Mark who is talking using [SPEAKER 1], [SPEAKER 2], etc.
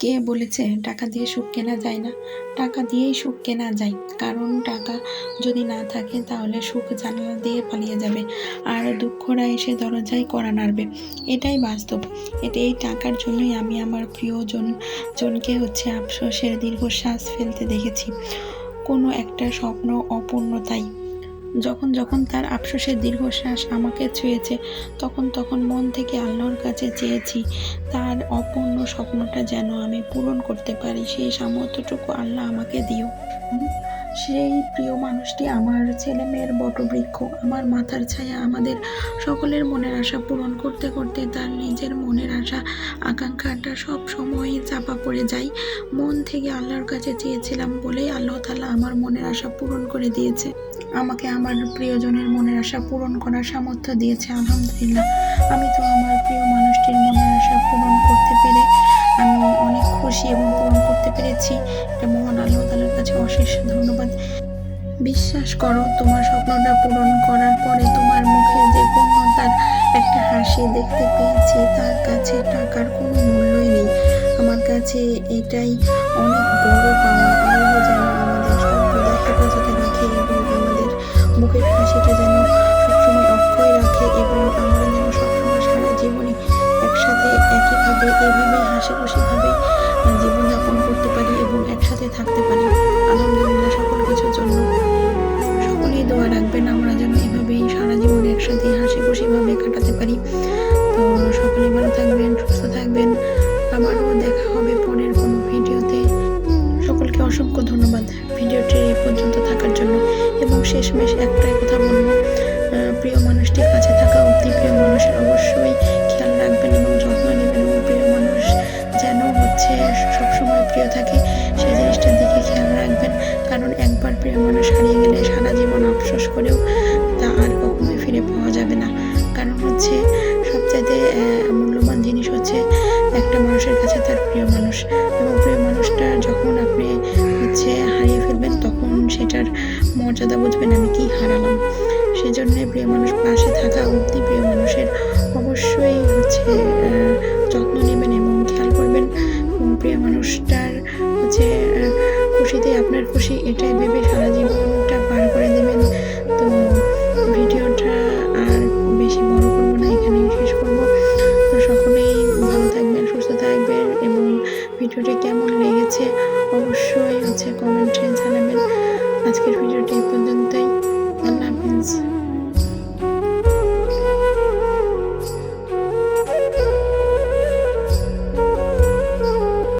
[SPEAKER 1] কে বলেছে টাকা দিয়ে সুখ কেনা যায় না? টাকা দিয়েই সুখ কেনা যায়। কারণ টাকা যদি না থাকে, তাহলে সুখ জানালা দিয়ে পালিয়ে যাবে আর দুঃখরা এসে দরজায় করা নাড়বে। এটাই বাস্তব। এটা এই টাকার জন্যই আমি আমার প্রিয়জন জনকে হচ্ছে আফসোসের দীর্ঘশ্বাস ফেলতে দেখেছি। কোনো একটা স্বপ্ন অপূর্ণ তাই। যখন যখন তার আফসোসের দীর্ঘশ্বাস আমাকে ছুঁয়েছে, তখন তখন মন থেকে আল্লাহর কাছে চেয়েছি, তার অপূর্ণ স্বপ্নটা যেন আমি পূরণ করতে পারি, সেই সামর্থ্যটুকু আল্লাহ আমাকে দিও। সেই প্রিয় মানুষটি আমার ছেলে মেয়ের বটবৃক্ষ, আমার মাথার ছায়া, আমাদের সকলের মনের আশা পূরণ করতে করতে তার নিজের মনের আশা, আকাঙ্ক্ষাটা সব সময়ই চাপা পড়ে যায়। মন থেকে আল্লাহর কাছে চেয়েছিলাম বলেই আল্লাহ তালা আমার মনের আশা পূরণ করে দিয়েছে। আমাকে আমার প্রিয়জনের মনের আশা পূরণ করার সামর্থ্য দিয়েছে, আলহামদুলিল্লাহ। আমি তো পেরেছি এটা মহান আল্লাহ তালার কাছে অশেষ ধন্যবাদ। বিশ্বাস করো, তোমার স্বপ্নটা পূরণ করার পরে তোমার মুখে যে পূর্ণতার একটা হাসি দেখতে পেয়েছি, তার কাছে টাকার কোনো মূল্যই নেই। আমার কাছে এটাই অনেক বড় পাওয়া আল্লাহ যেন থাকতে পারি। আলহামদুলিল্লাহ সকল কিছুর জন্য। সকলেই দোয়া রাখবেন, আমরা যেন এভাবেই সারা জীবন একসাথে হাসি খুশিভাবে কাটাতে পারি। তো সকলে ভালো থাকবেন, সুস্থ থাকবেন। আবারও দেখা হবে পরের কোনো ভিডিওতে। সকলকে অসংখ্য ধন্যবাদ ভিডিওটি এই পর্যন্ত থাকার জন্য। এবং শেষমেশ একটাই কথা বলব প্রিয় মানুষটির কাছে কারণ হচ্ছে সবচাইতে মূল্যবান জিনিস হচ্ছে একটা মানুষের কাছে তার প্রিয় মানুষ। এবং প্রিয় মানুষটা যখন আপনি হচ্ছে হারিয়ে ফেলবেন, তখন সেটার মর্যাদা বুঝবেন আমি কি হারালাম। সেজন্য প্রিয় মানুষ পাশে থাকা অবধি প্রিয় মানুষের অবশ্যই হচ্ছে যত্ন নেবেন এবং খেয়াল করবেন। প্রিয় মানুষটার হচ্ছে খুশিতে আপনার খুশি, এটাই ভেবে সারা জীবনটা ভিডিওটি কেমন লেগেছে অবশ্যই হচ্ছে কমেন্টে জানাবেন। আজকের ভিডিওটি পর্যন্তই। আল্লাহ হাফিজ।